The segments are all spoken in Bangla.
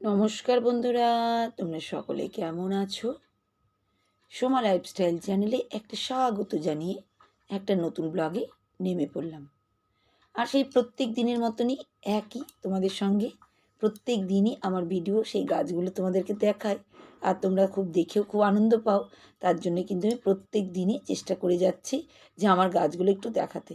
নমস্কার বন্ধুরা, তোমরা সকলে কেমন আছো? সোমা লাইফস্টাইল চ্যানেলে একটা স্বাগত জানিয়ে একটা নতুন ব্লগে নেমে পড়লাম। আর সেই প্রত্যেক দিনের মতনই একই তোমাদের সঙ্গে। প্রত্যেক দিনই আমার ভিডিও সেই গাছগুলো তোমাদেরকে দেখায়। আর তোমরা খুব দেখেও খুব আনন্দ পাও। তার জন্য কিন্তু আমি প্রত্যেক দিনই চেষ্টা করে যাচ্ছি যে আমার গাছগুলো একটু দেখাতে।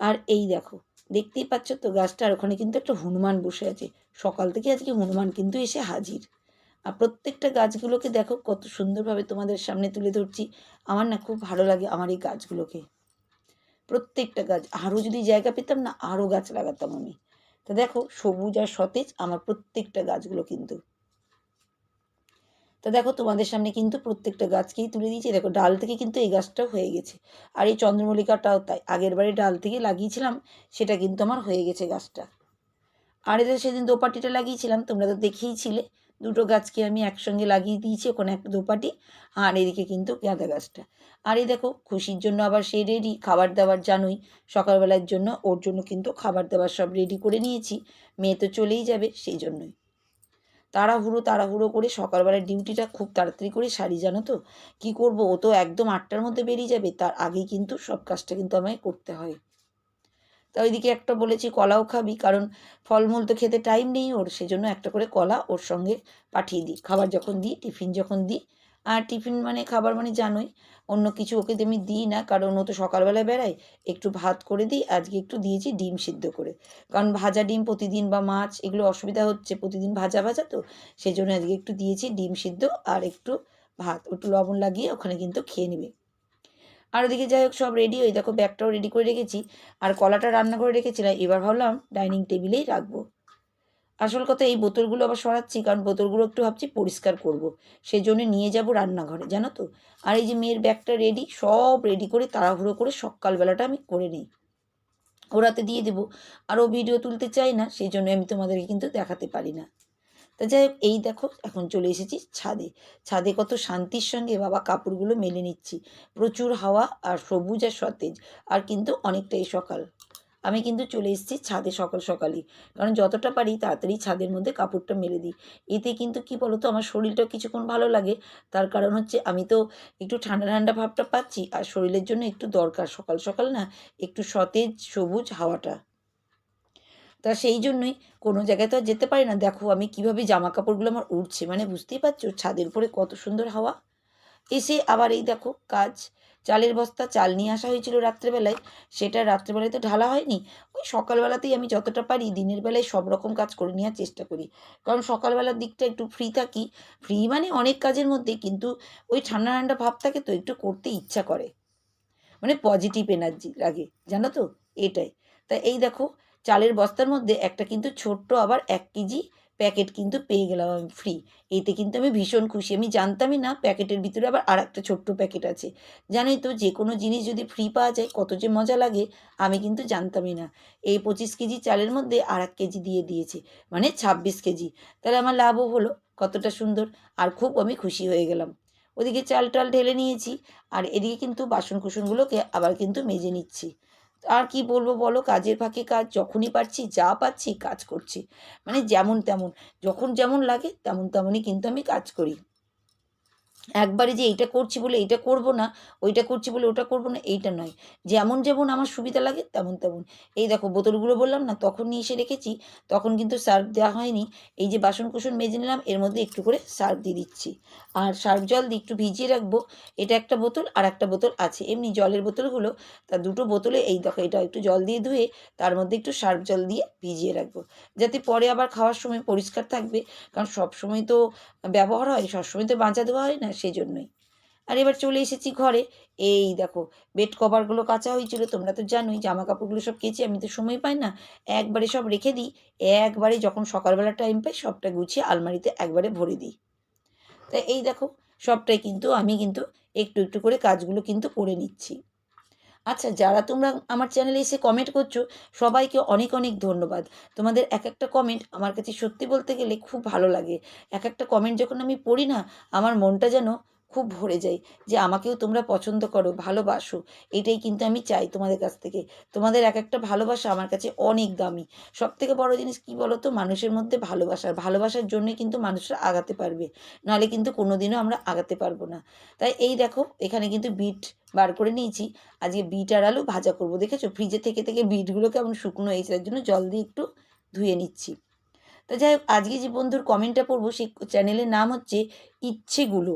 আর এই দেখো দেখতেই পাচ্ছ তো গাছটার ওখানে কিন্তু একটা হনুমান বসে আছে। সকাল থেকে আজকে হনুমান কিন্তু এসে হাজির। আর প্রত্যেকটা গাছগুলোকে দেখো, কত সুন্দরভাবে তোমাদের সামনে তুলে ধরছি। আমার না খুব ভালো লাগে আমার এই গাছগুলোকে। প্রত্যেকটা গাছ, আরও যদি জায়গা পেতাম না, আরও গাছ লাগাতাম আমি। তো দেখো, সবুজ আর সতেজ আমার প্রত্যেকটা গাছগুলো কিন্তু। তো দেখো তোমাদের সামনে কিন্তু প্রত্যেকটা গাছকেই তুলে দিয়েছি। দেখো ডাল থেকে কিন্তু এই গাছটাও হয়ে গেছে। আর এই চন্দ্রমল্লিকাটাও তাই। আগের বারে ডাল থেকে লাগিয়েছিলাম, সেটা কিন্তু আমার হয়ে গেছে গাছটা। আর এদের সেদিন দোপাটিটা লাগিয়েছিলাম, তোমরা তো দেখেইছিলে, দুটো গাছকে আমি একসঙ্গে লাগিয়ে দিয়েছি, ওখানে একটা দোপাটি আর এদিকে কিন্তু গাঁদা গাছটা। আর এই দেখো, খুশির জন্য আবার সে রেডি খাবার দাবার জানোই, সকালবেলার জন্য ওর জন্য কিন্তু খাবার দাবার সব রেডি করে নিয়েছি, মেয়ে তো চলেই যাবে, সেই জন্যই। তাড়াহুড়ো তাড়াহুড়ো করে সকালবেলা ডিউটিটা খুব তাড়াতাড়ি করে সারি, জানো তো? কী করব? ও তো একদম আটটার মধ্যে বেরিয়ে যাবে, তার আগেই কিন্তু সব কাজটা কিন্তু আমায় করতে হয়। তা ওইদিকে একটা বলেছি, কলাও খাবি? কারণ ফলমূল তো খেতে টাইম নেই ওর, সেজন্য একটা করে কলা ওর সঙ্গে পাঠিয়ে দিই। খাবার যখন দিই, টিফিন যখন দিই আর টিফিন মানে খাবার মানে জানোই, অন্য কিছু ওকে আমি দিই না, কারণ ও তো সকালবেলায় বেড়ায়, একটু ভাত করে দিই, আজকে একটু দিয়েছি ডিম সিদ্ধ করে। কারণ ভাজা ডিম প্রতিদিন বা মাছ, এগুলো অসুবিধা হচ্ছে, প্রতিদিন ভাজা ভাজা তো সেই জন্য আজকে একটু দিয়েছি ডিম সিদ্ধ আর একটু ভাত, একটু লবণ লাগিয়ে ওখানে কিন্তু খেয়ে নেবে। আর ওদিকে যাই হোক, সব রেডি ওই দেখো ব্যাগটাও রেডি করে রেখেছি, আর কলাটা রান্না করে রেখেছিলাম, এবার ভাবলাম ডাইনিং টেবিলেই রাখব। আসল কথা এই বোতলগুলো আবার সরাচ্ছি, কারণ বোতলগুলো একটু ভাবছি পরিষ্কার করব। সেই জন্য নিয়ে যাব রান্নাঘরে, জানো তো? আর এই যে মেয়ের ব্যাগটা রেডি সব রেডি করে তাড়াহুড়ো করে সকালবেলাটা আমি করে নিই। ওরাতে দিয়ে দেবো। আর ও ভিডিও তুলতে চাই না সেই জন্য আমি তোমাদেরকে কিন্তু দেখাতে পারি না। তা যাই হোক, এই দেখো, এখন চলে এসেছি ছাদে। ছাদে কত শান্তির সঙ্গে বাবা কাপড়গুলো মেলে নিচ্ছি। প্রচুর হাওয়া আর সবুজ আর সতেজ, আর কিন্তু অনেকটাই সকাল। আমি কিন্তু চলে এসেছি ছাদে সকাল সকালই। কারণ যতটা পারি তাড়াতাড়ি ছাদের মধ্যে কাপড়টা মেলে দিই। এতে কিন্তু কি বলতো, আমার শরীরটা কিছুক্ষণ ভালো লাগে। তার কারণ হচ্ছে আমি তো একটু ঠান্ডা ঠান্ডা ভাবটা পাচ্ছি। আর শরীরের জন্য একটু দরকার। সকাল সকাল না একটু সতেজ, সবুজ হাওয়াটা। তা সেই জন্যই কোনো জায়গায় তো আর যেতে পারি না। দেখো আমি কীভাবে জামা কাপড়গুলো আমার উঠছে মানে বুঝতেই পারছ ছাদের উপরে কত সুন্দর হাওয়া। এসে আবার এই দেখো কাজ। চালের বস্তা, চাল নিয়ে আসা হয়েছিল রাত্রেবেলায়। সেটা রাত্রেবেলায় তো ঢালা হয়নি। ওই সকালবেলাতেই আমি যতটা পারি দিনের বেলায় সব রকম কাজ করে নেওয়ার চেষ্টা করি। কারণ সকালবেলার দিকটা একটু ফ্রি থাকি। ফ্রি মানে অনেক কাজের মধ্যে, কিন্তু ওই ঠান্ডা ঠান্ডা ভাব থাকে তো একটু করতে ইচ্ছা করে। মানে পজিটিভ এনার্জি লাগে, জানো তো? এটাই। তা এই দেখো, চালের বস্তার মধ্যে একটা কিন্তু ছোট্ট আবার এক কেজি প্যাকেট কিন্তু পেয়ে গেলাম আমি ফ্রি এতে কিন্তু আমি ভীষণ খুশি। আমি জানতামই না প্যাকেটের ভিতরে আবার আর একটা ছোট্ট প্যাকেট আছে। জানোই তো যে কোনো জিনিস যদি ফ্রি পাওয়া যায়, কত যে মজা লাগে, আমি কিন্তু জানতামই না। এই পঁচিশ কেজি চালের মধ্যে আর এক কেজি দিয়ে দিয়েছে। মানে ছাব্বিশ কেজি। তাহলে আমার লাভও হলো, কতটা সুন্দর। আর খুব আমি খুশি হয়ে গেলাম। ওদিকে চাল টাল ঢেলে নিয়েছি। আর এদিকে কিন্তু বাসন কুসনগুলোকে আবার কিন্তু মেজে নিচ্ছি। আর কি বলব বলো? কাজের ফাঁকে কাজ, যখনই পারছি, যা পাচ্ছি কাজ করছি। মানে যেমন তেমন, যখন যেমন লাগে, তেমন তেমনই কিন্তু আমি কাজ করি। একবারে যে এইটা করছি বলে এইটা করব না, ওইটা করছি বলে ওটা করব না, এইটা নয়। যেমন যেমন আমার সুবিধা লাগে তেমন তেমন। এই দেখো বোতলগুলো বললাম না তখন নিয়ে এসে রেখেছি, তখন কিন্তু সার্ফ দেওয়া হয়নি। এই যে বাসন কুসন মেজে নিলাম, এর মধ্যে একটু করে সার্ফ দিয়ে দিচ্ছি। আর সার্ফ জল দিয়ে একটু ভিজিয়ে রাখব, এটা একটা বোতল আর একটা বোতল আছে। এমনি জলের বোতলগুলো, তা দুটো বোতলে এই দেখো এটা একটু জল দিয়ে ধুয়ে, তার মধ্যে একটু সার্ফ জল দিয়ে ভিজিয়ে রাখব। যাতে পরে আবার খাওয়ার সময় পরিষ্কার থাকবে, কারণ সব সময় তো ব্যবহার হয়, সবসময় তো বাঁচা দেওয়া হয় না সেই জন্যই আর এবার চলে এসেছি ঘরে। এই দেখো বেড কভারগুলো কাঁচা হয়েছিল, তোমরা তো জানোই জামা কাপড়গুলো সব কেচে, আমি তো সময় পাই না। একবারে সব রেখে দিই, একবারে যখন সকালবেলা টাইম পাই, সবটা গুছিয়ে আলমারিতে একবারে ভরে দিই। তাই এই দেখো, সবটাই কিন্তু আমি কিন্তু একটু একটু করে কাজগুলো কিন্তু করে নিচ্ছি। আচ্ছা যারা তোমরা আমার চ্যানেলে এসে কমেন্ট করছ, সবাইকে অনেক অনেক ধন্যবাদ। তোমাদের এক একটা কমেন্ট আমার কাছে সত্যি বলতে গেলে খুব ভালো লাগে। এক একটা কমেন্ট যখন আমি পড়ি না, আমার মনটা যেন খুব ভরে যাই যে আমাকেও তোমরা পছন্দ করো, ভালোবাসো। এটাই কিন্তু আমি চাই তোমাদের কাছ থেকে। তোমাদের এক একটা ভালোবাসা আমার কাছে অনেক দামি। সব থেকে বড় জিনিস কী বলো তো মানুষের মধ্যে ভালোবাসার। ভালোবাসার জন্যই কিন্তু মানুষরা আগাতে পারবে। নাহলে কিন্তু কোনো দিনও আমরা আগাতে পারব না। তাই এই দেখো, এখানে কিন্তু বিট বার করে নিয়েছি। আজকে বিট আর আলু ভাজা করব, দেখেছ? ফ্রিজে থেকে থেকে বিটগুলো কেমন শুকনো হয়েছে, তার জন্য জল দিয়ে একটু ধুয়ে নিচ্ছি। তো যাই হোক, আজকে যে বন্ধুর কমেন্টটা পড়ব, সেই চ্যানেলের নাম হচ্ছে ইচ্ছেগুলো।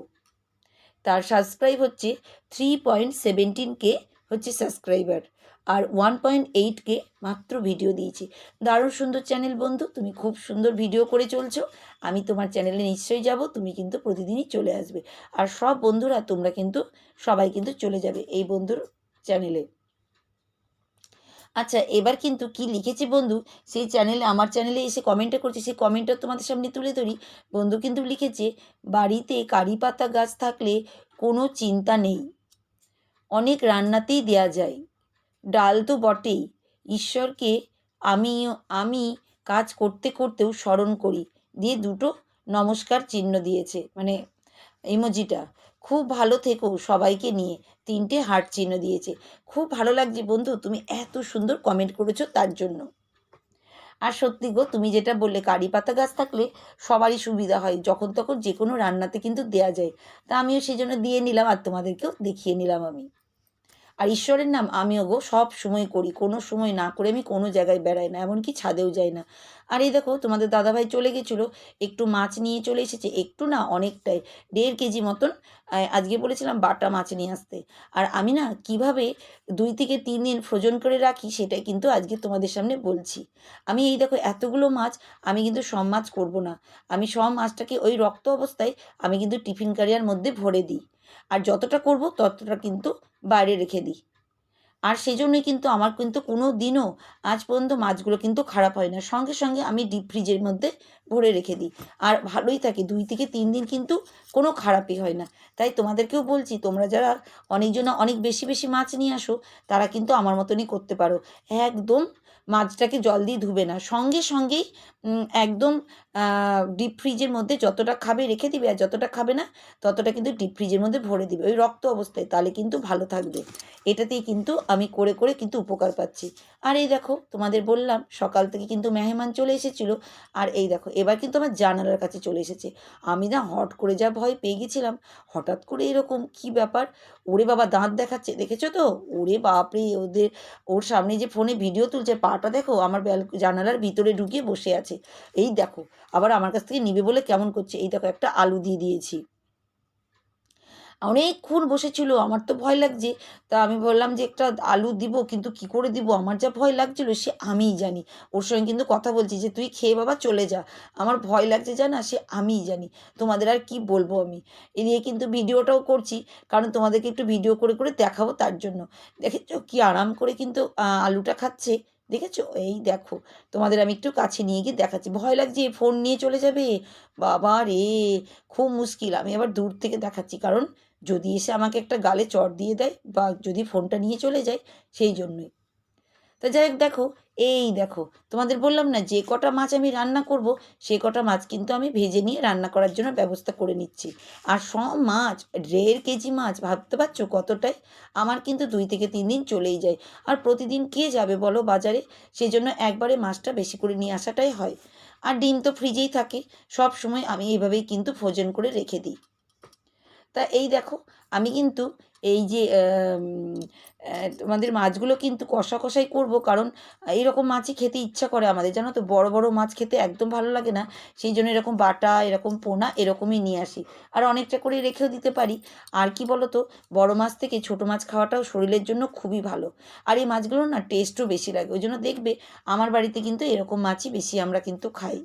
তার সাবস্ক্রাইব হচ্ছে থ্রি পয়েন্ট সেভেন্টিন কে হচ্ছে সাবস্ক্রাইবার আর ওয়ান পয়েন্ট এইট কে মাত্র ভিডিও দিয়েছি। দারুণ সুন্দর চ্যানেল বন্ধু, তুমি খুব সুন্দর ভিডিও করে চলছো। আমি তোমার চ্যানেলে নিশ্চয়ই যাব, তুমি কিন্তু প্রতিদিনই চলে আসবে। আর সব বন্ধুরা, তোমরা কিন্তু, সবাই কিন্তু চলে যাবে এই বন্ধুর চ্যানেলে আচ্ছা এবার কিন্তু কি লিখেছে বন্ধু? সেই চ্যানেলে আমার চ্যানেলে এসে কমেন্টটা করছে, সেই কমেন্টটা তোমাদের সামনে তুলে ধরি। বন্ধু কিন্তু লিখেছে, বাড়িতে কারি পাতা গাছ থাকলে কোনো চিন্তা নেই। অনেক রান্নাতেই দেয়া যায়। ডাল তো বটেই। ঈশ্বরকে আমি আমি কাজ করতে করতেও স্মরণ করি। দিয়ে দুটো নমস্কার চিহ্ন দিয়েছে মানে ইমোজিটা খুব ভালো থেকো সবাইকে নিয়ে। তিনটে হার্ট চিহ্ন দিয়েছে। খুব ভালো লাগছে বন্ধু, তুমি এত সুন্দর কমেন্ট করেছ তার জন্য। আর সত্যি গো, তুমি যেটা বললে, কারি পাতা গাছ থাকলে সবারই সুবিধা হয়, যখন তখন যে কোনো রান্নাতে কিন্তু দেয়া যায়। তা আমিও সেই জন্য দিয়ে নিলাম আর তোমাদেরকেও দেখিয়ে নিলাম আমি। আর ঈশ্বরের নাম আমিও গো, সব সময় করি, কোনো সময় না করে আমি কোনো জায়গায় বেড়াই না, এমনকি ছাদেও যাই না। আর এই দেখো, তোমাদের দাদাভাই চলে গেছিল, একটু মাছ নিয়ে চলে এসেছে, একটু না অনেকটাই, দেড় কেজি মতন আজকে বলেছিলাম বাটা মাছ নিয়ে আসতে। আর আমি না কীভাবে দুই থেকে তিন দিন ফ্রোজন করে রাখি, সেটাই কিন্তু আজকে তোমাদের সামনে বলছি। আমি এই দেখো এতগুলো মাছ, আমি কিন্তু সব মাছ করব না। আমি সব মাছটাকে ওই রক্ত অবস্থায় আমি কিন্তু টিফিন কারিয়ার মধ্যে ভরে দিই। আর যতটা করব ততটা কিন্তু বাইরে রেখে দিই। আর সেই জন্যই কিন্তু আমার কিন্তু কোনো দিনও আজ পর্যন্ত মাছগুলো কিন্তু খারাপ হয় না। সঙ্গে সঙ্গে আমি ডিপ ফ্রিজের মধ্যে ভরে রেখে দিই। আর ভালোই থাকে, দুই থেকে তিন দিন কিন্তু কোনো খারাপই হয় না। তাই তোমাদেরকেও বলছি, তোমরা যারা অনেকজন অনেক বেশি বেশি মাছ নিয়ে আসো, তারা কিন্তু আমার মতনই করতে পারো। একদম মাছটাকে জল দিয়ে ধুবে না। সঙ্গে সঙ্গেই একদম ডিপ ফ্রিজের মধ্যে যতটা খাবে রেখে দিবে আর যতটা খাবে না, ততটা কিন্তু ডিপ ফ্রিজের মধ্যে ভরে দিবে। ওই রক্ত অবস্থায়, তাহলে কিন্তু ভালো থাকবে। এটাতেই কিন্তু আমি করে করে কিন্তু উপকার পাচ্ছি। আর এই দেখো, তোমাদের বললাম সকাল থেকে কিন্তু মেহমান চলে এসেছিল। আর এই দেখো, এবার কিন্তু আমার জানালার কাছে চলে এসেছে। আমি না হট করে যা ভয় পেয়ে গেছিলাম, হঠাৎ করে এরকম কি ব্যাপার? ওরে বাবা, দাঁত দেখাচ্ছে, দেখেছ তো? ওরে বাপরে, ওদের, ওর সামনে যে ফোনে ভিডিও তুলছে, পাটা দেখো, আমার ব্যাল, জানালার ভিতরে ঢুকিয়ে বসে আছে। এই দেখো, আবার আমার কাছ থেকে নিবে বলে কেমন করছে? এই দেখো, একটা আলু দিয়ে দিয়েছি। অনেকক্ষণ বসেছিল, আমার তো ভয় লাগছে। তা আমি বললাম যে, একটা আলু দিব, কিন্তু কি করে দিব? আমার যা ভয় লাগছিল, সে আমিই জানি। ওর সঙ্গে কিন্তু কথা বলছি যে, তুই খেয়ে বাবা চলে যা। আমার ভয় লাগছে জানা, সে আমিই জানি। তোমাদের আর কি বলব আমি? এ নিয়ে কিন্তু ভিডিওটাও করছি, কারণ তোমাদেরকে একটু ভিডিও করে করে দেখাবো তার জন্য। দেখেছ কি আরাম করে কিন্তু আলুটা খাচ্ছে? দেখেছ? এই দেখো, তোমাদের আমি একটু কাছে নিয়ে গিয়ে দেখাচ্ছি। ভয় লাগছে ফোন নিয়ে চলে যাবে? বাবা রে, খুব মুশকিল। আমি আবার দূর থেকে দেখাচ্ছি, কারণ যদি এসে আমাকে একটা গালে চট দিয়ে দেয় বা যদি ফোনটা নিয়ে চলে যায়, সেই জন্যই। তা যাই হোক, দেখো, এই দেখো, তোমাদের বললাম না যে কটা মাছ আমি রান্না করব, সে কটা মাছ কিন্তু আমি ভেজে নিয়ে রান্না করার জন্য ব্যবস্থা করে নিচ্ছি। আর সব মাছ, দেড় কেজি মাছ, ভাবতে পারছ কতটাই? আমার কিন্তু দুই থেকে তিন দিন চলেই যায়। আর প্রতিদিন কে যাবে বলো বাজারে? সেই জন্য একবারে মাছটা বেশি করে নিয়ে আসাটাই হয়। আর ডিম তো ফ্রিজেই থাকে সব সময় আমি এইভাবেই কিন্তু ভোজন করে রেখে দিই। তা এই দেখো, আমি কিন্তু এই যে তোমাদের মাছগুলো কিন্তু কষা কষাই করব, কারণ এইরকম মাছই খেতে ইচ্ছা করে আমাদের। জানো তো, বড় বড় মাছ খেতে একদম ভালো লাগে না, সেই জন্য এরকম বাটা, এরকম পোনা, এরকমই নিয়ে আসি। আর অনেকটা করে রেখেও দিতে পারি। আর কি বলো তো বড় মাছ থেকে ছোট মাছ খাওয়াটাও শরীরের জন্য খুবই ভালো। আর এই মাছগুলোর না টেস্টও বেশি লাগে। ওই জন্য দেখবে, আমার বাড়িতে কিন্তু এরকম মাছই বেশি আমরা কিন্তু খাই।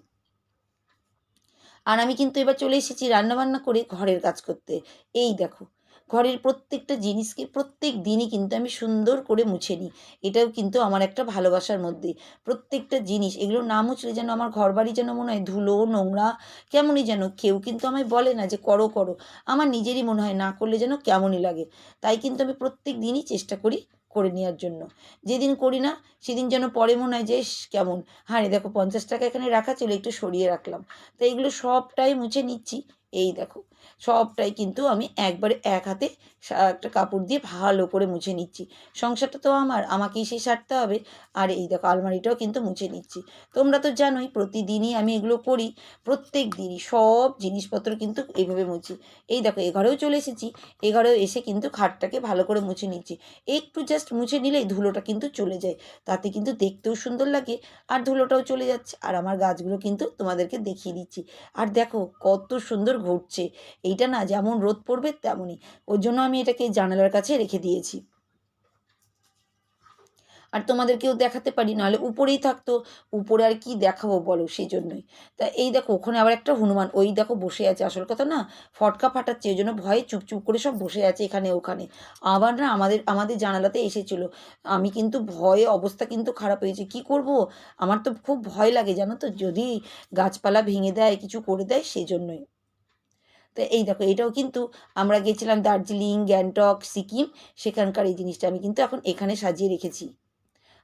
আর আমি কিন্তু এবার চলে এসেছি রান্নাবান্না করে ঘরের কাজ করতে। এই দেখো, ঘরের প্রত্যেকটা জিনিসকে প্রত্যেক দিনই কিন্তু আমি সুন্দর করে মুছে নিই। এটাও কিন্তু আমার একটা ভালোবাসার মধ্যে। প্রত্যেকটা জিনিস এগুলো না মুছলে যেন আমার ঘর বাড়ি যেন মনে হয় ধুলো, নোংরা, কেমনই যেন কেউ কিন্তু আমায় বলে না যে করো করো। আমার নিজেরই মনে হয় না করলে যেন কেমনই লাগে। তাই কিন্তু আমি প্রত্যেক দিনই চেষ্টা করি করে নেওয়ার জন্য। যেদিন করি না, সেদিন যেন পরে মনে হয় যে কেমন। হ্যাঁ রে, দেখো, পঞ্চাশ টাকা এখানে রাখা ছিল, একটু সরিয়ে রাখলাম। তো এইগুলো সবটাই মুছে নিচ্ছি। এই দেখো সবটাই কিন্তু আমি একবারে এক হাতে একটা কাপড় দিয়ে ভালো করে মুছে নিচ্ছি। সংসারটা তো আমার, আমাকেই সে সারতে হবে। আর এই দেখো, আলমারিটাও কিন্তু মুছে নিচ্ছি। তোমরা তো জানোই, প্রতিদিনই আমি এগুলো করি, প্রত্যেক দিনই সব জিনিসপত্র কিন্তু এইভাবে মুছি। এই দেখো, এ ঘরেও চলে এসেছি, এ ঘরেও এসে কিন্তু খাটটাকে ভালো করে মুছে নিচ্ছি। একটু জাস্ট মুছে নিলেই ধুলোটা কিন্তু চলে যায়। তাতে কিন্তু দেখতেও সুন্দর লাগে, আর ধুলোটাও চলে যাচ্ছে। আর আমার গাছগুলো কিন্তু তোমাদেরকে দেখিয়ে দিচ্ছি। আর দেখো, কত সুন্দর ঘুরছে। এইটা না যেমন রোদ পড়বে তেমনই। ওই জন্য আমি এটাকে জানালার কাছে রেখে দিয়েছি। আর তোমাদেরকেও দেখাতে পারি, নাহলে উপরেই থাকতো। উপরে আর কি দেখাবো বলো সেই জন্যই তা এই দেখো, ওখানে আবার একটা হনুমান। ওই দেখো বসে আছে, আসল কথা না? ফটকা ফাটাচ্ছে, ওই জন্য ভয়ে চুপচুপ করে সব বসে আছে এখানে ওখানে। আবার না আমাদের আমাদের জানালাতে এসেছিল। আমি কিন্তু ভয়ে অবস্থা কিন্তু খারাপ হয়েছে। কি করব? আমার তো খুব ভয় লাগে, জানো তো? যদি গাছপালা ভেঙে দেয়, কিছু করে দেয় সেই জন্যই তো এই দেখো, এটাও কিন্তু আমরা গেছিলাম দার্জিলিং, গ্যাংটক, সিকিম, সেখানকার এই জিনিসটা আমি কিন্তু এখন এখানে সাজিয়ে রেখেছি।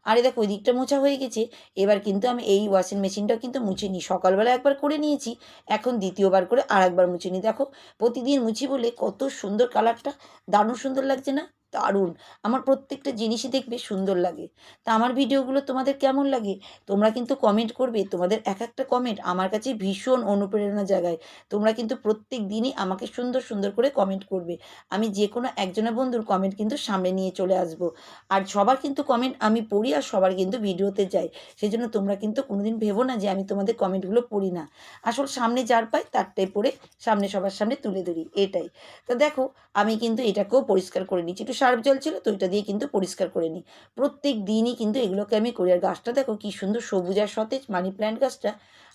আরে দেখো, ওই দিকটা মোছা হয়ে গেছে, এবার কিন্তু আমি এই ওয়াশিং মেশিনটাও কিন্তু মুছে নিই। সকালবেলা একবার করে নিয়েছি, এখন দ্বিতীয়বার করে আর একবার মুছে নিই। দেখো, প্রতিদিন মুছি বলে কত সুন্দর কালারটা দারুণ সুন্দর লাগছে না? দারুণ। আমার প্রত্যেকটা জিনিসই দেখবে সুন্দর লাগে। তা আমার ভিডিওগুলো তোমাদের কেমন লাগে? তোমরা কিন্তু কমেন্ট করবে। তোমাদের এক একটা কমেন্ট আমার কাছে ভীষণ অনুপ্রেরণা জাগায়। তোমরা কিন্তু প্রত্যেক দিনই আমাকে সুন্দর সুন্দর করে কমেন্ট করবে। আমি যে কোনো একজনের বন্ধুর কমেন্ট কিন্তু সামনে নিয়ে চলে আসব। আর সবার কিন্তু কমেন্ট আমি পড়ি আর সবার কিন্তু ভিডিওতে যাই। সেই জন্য তোমরা কিন্তু কোনোদিন ভেবো না যে আমি তোমাদের কমেন্টগুলো পড়ি না। আসল সামনে যার পাই তারটাই পড়ে সামনে সবার সামনে তুলে ধরি। এটাই। তো দেখো, আমি কিন্তু এটাকেও পরিষ্কার করে নিচ্ছি। একটু সার্ফ জল ছিল, তো ওইটা দিয়ে কিন্তু পরিষ্কার করে নিই। প্রত্যেক দিনই কিন্তু এগুলোকে আমি করি। আর গাছটা দেখো কি সুন্দর সবুজ আর সতেজ মানি প্ল্যান্ট গাছটা।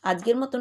আজকের মতন